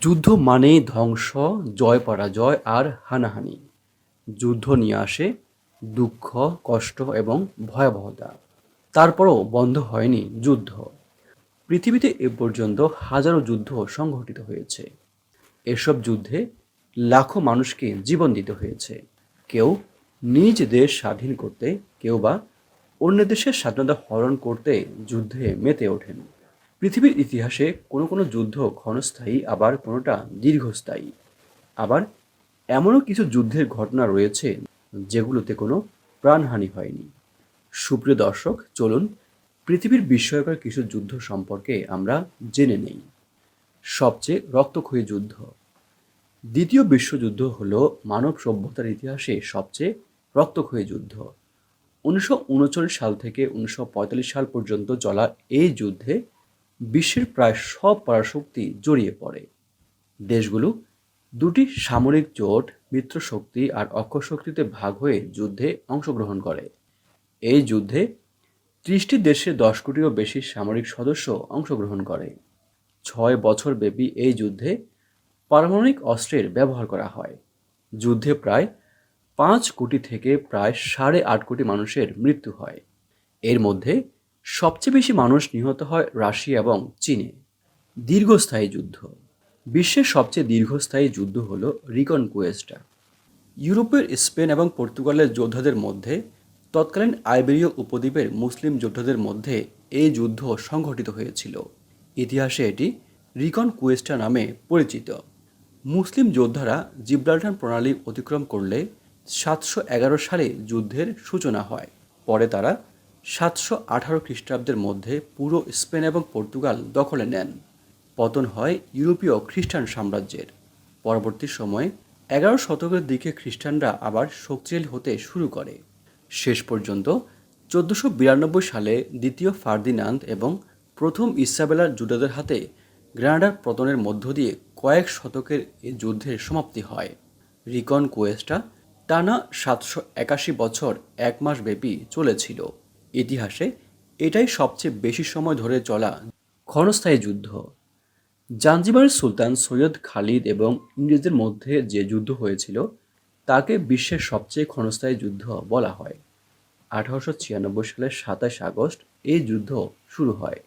যুদ্ধ মানেই ধ্বংস, জয় পরাজয় আর হানাহানি। যুদ্ধ নিয়ে আসে দুঃখ, কষ্ট এবং ভয়াবহতা। তারপরও বন্ধ হয়নি যুদ্ধ। পৃথিবীতে এ পর্যন্ত হাজারো যুদ্ধ সংঘটিত হয়েছে। এসব যুদ্ধে লাখো মানুষকে জীবন দিতে হয়েছে। কেউ নিজ দেশ স্বাধীন করতে, কেউ বা অন্য দেশের স্বাধীনতা হরণ করতে যুদ্ধে মেতে ওঠেন। পৃথিবীর ইতিহাসে কোনো কোনো যুদ্ধ ক্ষণস্থায়ী, আবার কোনোটা দীর্ঘস্থায়ী। আবার এমনও কিছু যুদ্ধের ঘটনা রয়েছে যেগুলোতে কোনো প্রাণহানি হয়নি। সুপ্রিয় দর্শক, চলুন পৃথিবীর বিস্ময়কর কিছু যুদ্ধ সম্পর্কে আমরা জেনে নেই। সবচেয়ে রক্তক্ষয়ী যুদ্ধ। দ্বিতীয় বিশ্বযুদ্ধ হল মানব সভ্যতার ইতিহাসে সবচেয়ে রক্তক্ষয়ী যুদ্ধ। উনিশশো উনচল্লিশ সাল থেকে উনিশশো পঁয়তাল্লিশ সাল পর্যন্ত চলা এই যুদ্ধে বিশ্বের প্রায় সব পরাশক্তি জড়িয়ে পড়ে। দেশগুলো দুটি সামরিক জোট, মিত্রশক্তি আর অক্ষশক্তিতে ভাগ হয়ে যুদ্ধে অংশগ্রহণ করে। এই যুদ্ধে ত্রিশটি দেশে দশ কোটিরও বেশি সামরিক সদস্য অংশগ্রহণ করে। ছয় বছর ব্যাপী এই যুদ্ধে পারমাণবিক অস্ত্রের ব্যবহার করা হয়। যুদ্ধে প্রায় পাঁচ কোটি থেকে প্রায় সাড়ে আট কোটি মানুষের মৃত্যু হয়। এর মধ্যে সবচেয়ে বেশি মানুষ নিহত হয় রাশিয়া এবং চীনে। দীর্ঘস্থায়ী যুদ্ধ। বিশ্বের সবচেয়ে দীর্ঘস্থায়ী যুদ্ধ হল রিকন কুয়েস্টা ইউরোপের স্পেন এবং পর্তুগালের যোদ্ধাদের মধ্যে, তৎকালীন আইবেরীয় উপদ্বীপের মুসলিম যোদ্ধাদের মধ্যে এই যুদ্ধ সংঘটিত হয়েছিল। ইতিহাসে এটি রিকন কুয়েস্টা নামে পরিচিত। মুসলিম যোদ্ধারা জিব্রাল্টার প্রণালী অতিক্রম করলে সাতশো এগারো সালে যুদ্ধের সূচনা হয়। পরে তারা সাতশো আঠারো খ্রিস্টাব্দের মধ্যে পুরো স্পেন এবং পর্তুগাল দখলে নেন। পতন হয় ইউরোপীয় খ্রিস্টান সাম্রাজ্যের। পরবর্তী সময়ে এগারো শতকের দিকে খ্রিস্টানরা আবার শক্তিশালী হতে শুরু করে। শেষ পর্যন্ত চোদ্দোশো বিরানব্বই সালে দ্বিতীয় ফার্দিনান্দ এবং প্রথম ইসাবেলার যুদ্ধদের হাতে গ্রানাডার পতনের মধ্য দিয়ে কয়েক শতকের এই যুদ্ধের সমাপ্তি হয়। রিকন কোয়েস্টা টানা সাতশো একাশি বছর এক মাস ব্যাপী চলেছিল। ইতিহাসে এটাই সবচেয়ে বেশি সময় ধরে চলা ক্ষণস্থায়ী যুদ্ধ। জাঞ্জিবারের সুলতান সৈয়দ খালিদ এবং ইংরেজদের মধ্যে যে যুদ্ধ হয়েছিল, তাকে বিশ্বের সবচেয়ে ক্ষণস্থায়ী যুদ্ধ বলা হয়। আঠারোশো ছিয়ানব্বই সালের সাতাশ আগস্ট এই যুদ্ধ শুরু হয়।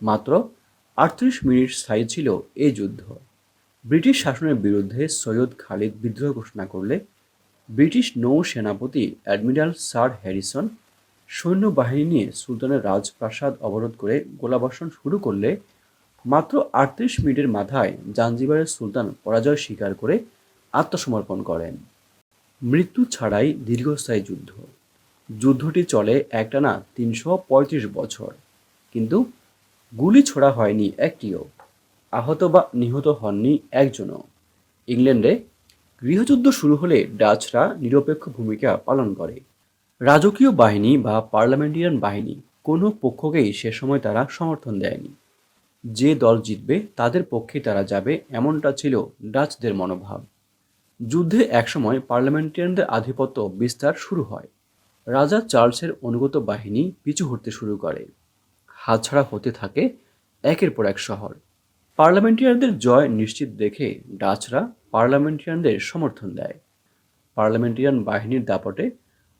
মাত্র আটত্রিশ মিনিট স্থায়ী ছিল এই যুদ্ধ। ব্রিটিশ শাসনের বিরুদ্ধে সৈয়দ খালিদ বিদ্রোহ ঘোষণা করলে ব্রিটিশ নৌ সেনাপতি অ্যাডমিরাল স্যার হ্যারিসন সৈন্যবাহিনী নিয়ে সুলতানের রাজপ্রাসাদ অবরোধ করে গোলাবর্ষণ শুরু করলে মাত্র আটত্রিশ মিনিটের মাথায় জাঞ্জিবারের সুলতান পরাজয় স্বীকার করে আত্মসমর্পণ করেন। মৃত্যু ছাড়াই দীর্ঘস্থায়ী যুদ্ধ। যুদ্ধটি চলে একটানা তিনশো পঁয়ত্রিশ বছর, কিন্তু গুলি ছোড়া হয়নি একটিও। আহত বা নিহত হননি একজনও। ইংল্যান্ডে গৃহযুদ্ধ শুরু হলে ডাচরা নিরপেক্ষ ভূমিকা পালন করে। রাজকীয় বাহিনী বা পার্লামেন্টারিয়ান বাহিনী কোনো পক্ষকেই সে সময় তারা সমর্থন দেয়নি। যে দল জিতবে, তাদের পক্ষে তারা যাবে এমনটা ছিল ডাচদের মনোভাব। যুদ্ধে একসময় পার্লামেন্টারিয়ানদের আধিপত্য বিস্তার শুরু হয়। রাজা চার্লসের অনুগত বাহিনী পিছু হটতে শুরু করে। হাতছাড়া হতে থাকে একের পর এক শহর। পার্লামেন্টারিয়ানদের জয় নিশ্চিত দেখে ডাচরা পার্লামেন্টারিয়ানদের সমর্থন দেয়। পার্লামেন্টারিয়ান বাহিনীর দাপটে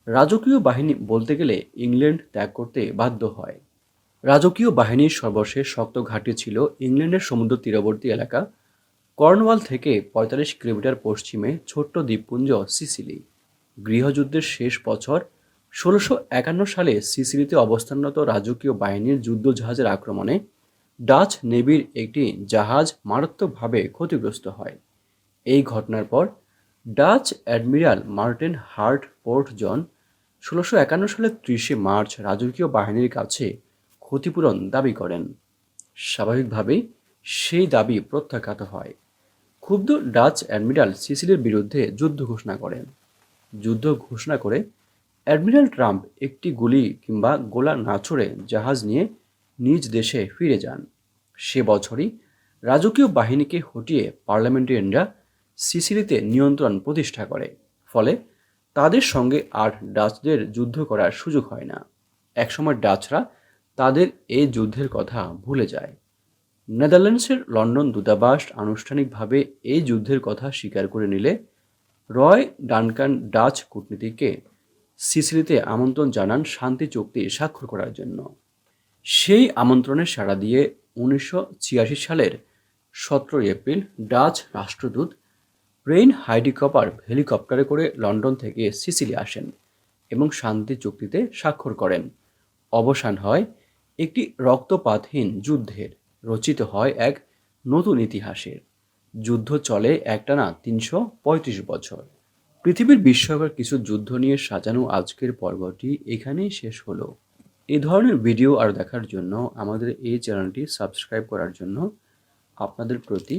রাজকীয় বাহিনী বলতে গেলে ইংল্যান্ড ত্যাগ করতে বাধ্য হয়। রাজকীয় বাহিনীর সর্বশেষ শক্ত ঘাঁটি ছিল ইংল্যান্ডের সমুদ্র তীরবর্তী এলাকা। কর্নওয়াল থেকে পঁয়তাল্লিশ কিলোমিটার পশ্চিমে ছোট্ট দ্বীপপুঞ্জ সিসিলি। গৃহযুদ্ধের শেষ বছর ষোলোশো একান্ন সালে সিসিলিতে অবস্থানরত রাজকীয় বাহিনীর যুদ্ধজাহাজের আক্রমণে ডাচ নেভির একটি জাহাজ মারাত্মকভাবে ক্ষতিগ্রস্ত হয়। এই ঘটনার পর Dutch admiral Martin heart port জন ষোলোশো একান্ন সালের ত্রিশে মার্চ রাজকীয় বাহিনীর কাছে ক্ষতিপূরণ দাবি করেন। স্বাভাবিকভাবেই সেই দাবি প্রত্যাখ্যাত হয়। ক্ষুব্ধ ডাচ অ্যাডমিরাল সিসিলির বিরুদ্ধে যুদ্ধ ঘোষণা করেন। যুদ্ধ ঘোষণা করে অ্যাডমিরাল ট্রাম্প একটি গুলি কিংবা গোলা না ছড়ে জাহাজ নিয়ে নিজ দেশে ফিরে যান। সে বছরই রাজকীয় বাহিনীকে হটিয়ে পার্লামেন্টারিয়ানরা সিসিলিতে নিয়ন্ত্রণ প্রতিষ্ঠা করে। ফলে তাদের সঙ্গে আর ডাচদের যুদ্ধ করার সুযোগ হয় না। একসময় ডাচরা তাদের এই যুদ্ধের কথা ভুলে যায়। নেদারল্যান্ডসের লন্ডন দূতাবাস আনুষ্ঠানিকভাবে এই যুদ্ধের কথা স্বীকার করে নিলে রয় ডানকান ডাচ কূটনীতিককে সিসিলিতে আমন্ত্রণ জানান শান্তি চুক্তি স্বাক্ষর করার জন্য। সেই আমন্ত্রণে সাড়া দিয়ে উনিশশো ছিয়াশি সালের সতেরোই এপ্রিল ডাচ রাষ্ট্রদূত রেইন হাইডিকপার হেলিকপ্টারে করে লন্ডন থেকে সিসিলি আসেন এবং শান্তি চুক্তিতে স্বাক্ষর করেন। অবসান হয় একটি রক্তপাতহীন যুদ্ধের, রচিত হয় এক নতুন ইতিহাসের। যুদ্ধ চলে একটানা তিনশো পঁয়ত্রিশ বছর। পৃথিবীর বিস্ময়কর কিছু যুদ্ধ নিয়ে সাজানো আজকের পর্বটি এখানেই শেষ হলো। এই ধরনের ভিডিও আর দেখার জন্য আমাদের এই চ্যানেলটি সাবস্ক্রাইব করার জন্য আপনাদের প্রতি